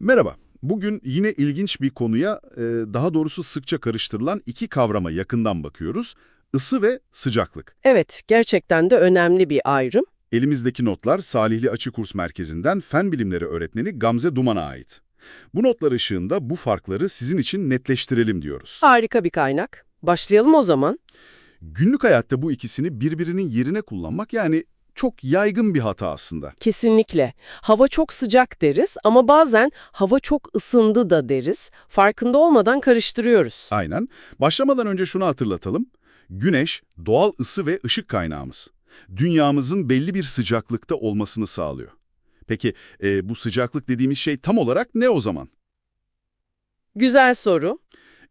Merhaba. Bugün yine ilginç bir konuya, e, daha doğrusu sıkça karıştırılan iki kavrama yakından bakıyoruz. Isı ve sıcaklık. Evet, gerçekten de önemli bir ayrım. Elimizdeki notlar Salihli Açı Kurs Merkezi'nden Fen Bilimleri öğretmeni Gamze Duman'a ait. Bu notlar ışığında bu farkları sizin için netleştirelim diyoruz. Harika bir kaynak. Başlayalım o zaman. Günlük hayatta bu ikisini birbirinin yerine kullanmak yani çok yaygın bir hata aslında. Kesinlikle. Hava çok sıcak deriz ama bazen hava çok ısındı da deriz. Farkında olmadan karıştırıyoruz. Aynen. Başlamadan önce şunu hatırlatalım. Güneş, doğal ısı ve ışık kaynağımız. Dünyamızın belli bir sıcaklıkta olmasını sağlıyor. Peki e, bu sıcaklık dediğimiz şey tam olarak ne o zaman? Güzel soru.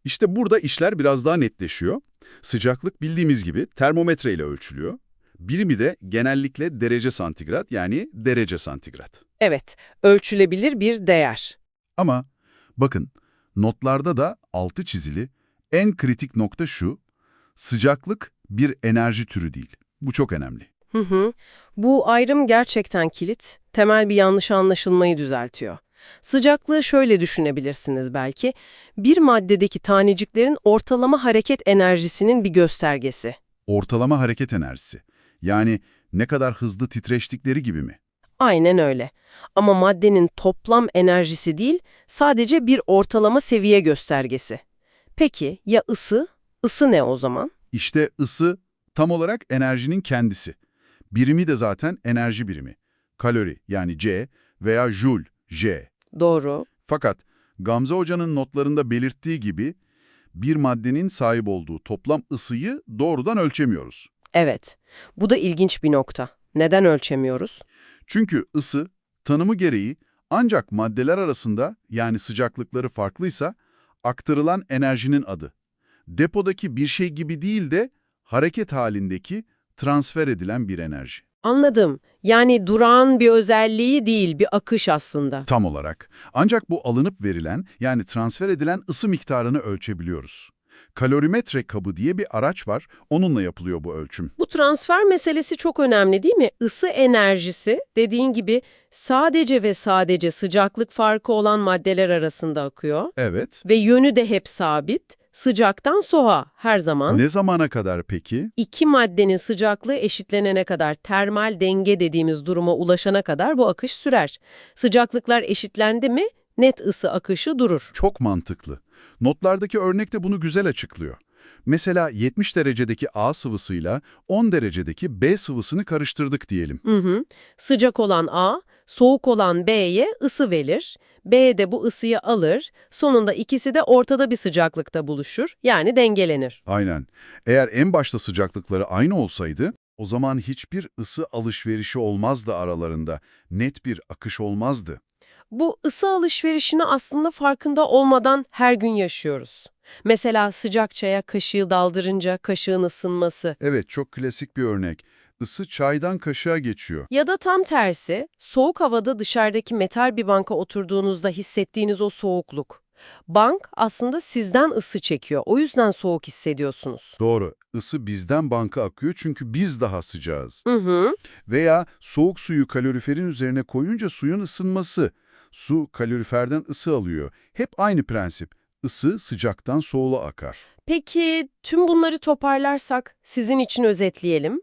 İşte burada işler biraz daha netleşiyor. Sıcaklık bildiğimiz gibi termometre ile ölçülüyor. Birimi de genellikle derece santigrat yani derece santigrat. Evet, ölçülebilir bir değer. Ama bakın notlarda da altı çizili en kritik nokta şu, sıcaklık bir enerji türü değil. Bu çok önemli. Hı hı. Bu ayrım gerçekten kilit, temel bir yanlış anlaşılmayı düzeltiyor. Sıcaklığı şöyle düşünebilirsiniz belki. Bir maddedeki taneciklerin ortalama hareket enerjisinin bir göstergesi. Ortalama hareket enerjisi. Yani ne kadar hızlı titreştikleri gibi mi? Aynen öyle. Ama maddenin toplam enerjisi değil, sadece bir ortalama seviye göstergesi. Peki ya ısı? Isı ne o zaman? İşte ısı tam olarak enerjinin kendisi. Birimi de zaten enerji birimi. Kalori yani C veya joule J. Doğru. Fakat Gamze Hoca'nın notlarında belirttiği gibi bir maddenin sahip olduğu toplam ısıyı doğrudan ölçemiyoruz. Evet. Bu da ilginç bir nokta. Neden ölçemiyoruz? Çünkü ısı tanımı gereği ancak maddeler arasında yani sıcaklıkları farklıysa aktarılan enerjinin adı. Depodaki bir şey gibi değil de hareket halindeki transfer edilen bir enerji. Anladım. Yani durağan bir özelliği değil, bir akış aslında. Tam olarak. Ancak bu alınıp verilen yani transfer edilen ısı miktarını ölçebiliyoruz. Kalorimetre kabı diye bir araç var, onunla yapılıyor bu ölçüm. Bu transfer meselesi çok önemli değil mi? Isı enerjisi dediğin gibi sadece ve sadece sıcaklık farkı olan maddeler arasında akıyor. Evet. Ve yönü de hep sabit. Sıcaktan soğuğa her zaman. Ne zamana kadar peki? İki maddenin sıcaklığı eşitlenene kadar, termal denge dediğimiz duruma ulaşana kadar bu akış sürer. Sıcaklıklar eşitlendi mi net ısı akışı durur. Çok mantıklı. Notlardaki örnek de bunu güzel açıklıyor. Mesela 70 derecedeki A sıvısıyla 10 derecedeki B sıvısını karıştırdık diyelim. Hı hı. Sıcak olan A, soğuk olan B'ye ısı verir. B de bu ısıyı alır. Sonunda ikisi de ortada bir sıcaklıkta buluşur. Yani dengelenir. Aynen. Eğer en başta sıcaklıkları aynı olsaydı, o zaman hiçbir ısı alışverişi olmazdı aralarında. Net bir akış olmazdı. Bu ısı alışverişini aslında farkında olmadan her gün yaşıyoruz. Mesela sıcak çaya kaşığı daldırınca kaşığın ısınması. Evet, çok klasik bir örnek. Isı çaydan kaşığa geçiyor. Ya da tam tersi, soğuk havada dışarıdaki metal bir banka oturduğunuzda hissettiğiniz o soğukluk. Bank aslında sizden ısı çekiyor, o yüzden soğuk hissediyorsunuz. Doğru. Isı bizden banka akıyor çünkü biz daha sıcağız. Hı hı. Veya soğuk suyu kaloriferin üzerine koyunca suyun ısınması. Su kaloriferden ısı alıyor. Hep aynı prensip. Isı sıcaktan soğuğa akar. Peki tüm bunları toparlarsak sizin için özetleyelim.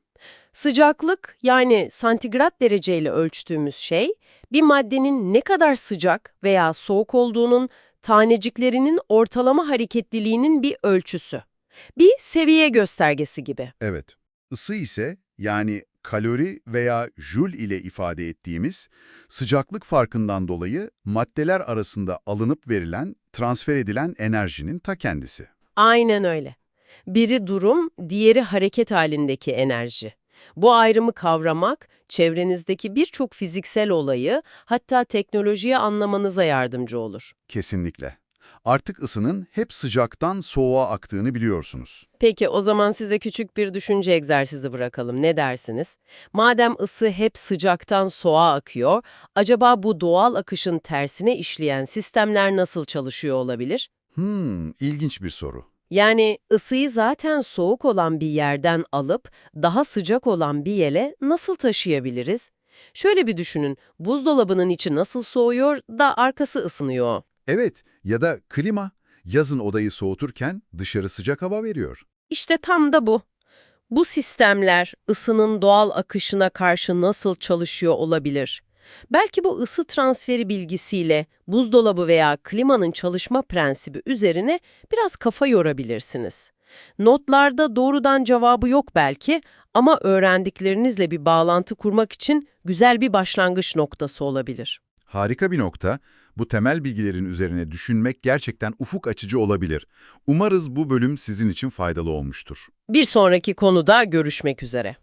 Sıcaklık yani santigrat dereceyle ölçtüğümüz şey bir maddenin ne kadar sıcak veya soğuk olduğunun taneciklerinin ortalama hareketliliğinin bir ölçüsü. Bir seviye göstergesi gibi. Evet. Isı ise yani kalori veya joule ile ifade ettiğimiz sıcaklık farkından dolayı maddeler arasında alınıp verilen, transfer edilen enerjinin ta kendisi. Aynen öyle. Biri durum, diğeri hareket halindeki enerji. Bu ayrımı kavramak, çevrenizdeki birçok fiziksel olayı, hatta teknolojiyi anlamanıza yardımcı olur. Kesinlikle. Artık ısının hep sıcaktan soğuğa aktığını biliyorsunuz. Peki o zaman size küçük bir düşünce egzersizi bırakalım. Ne dersiniz? Madem ısı hep sıcaktan soğuğa akıyor, acaba bu doğal akışın tersine işleyen sistemler nasıl çalışıyor olabilir? Hmm, ilginç bir soru. Yani ısıyı zaten soğuk olan bir yerden alıp daha sıcak olan bir yere nasıl taşıyabiliriz? Şöyle bir düşünün, buzdolabının içi nasıl soğuyor da arkası ısınıyor. Evet ya da klima. Yazın odayı soğuturken dışarı sıcak hava veriyor. İşte tam da bu. Bu sistemler ısının doğal akışına karşı nasıl çalışıyor olabilir? Belki bu ısı transferi bilgisiyle buzdolabı veya klimanın çalışma prensibi üzerine biraz kafa yorabilirsiniz. Notlarda doğrudan cevabı yok belki ama öğrendiklerinizle bir bağlantı kurmak için güzel bir başlangıç noktası olabilir. Harika bir nokta. Bu temel bilgilerin üzerine düşünmek gerçekten ufuk açıcı olabilir. Umarız bu bölüm sizin için faydalı olmuştur. Bir sonraki konuda görüşmek üzere.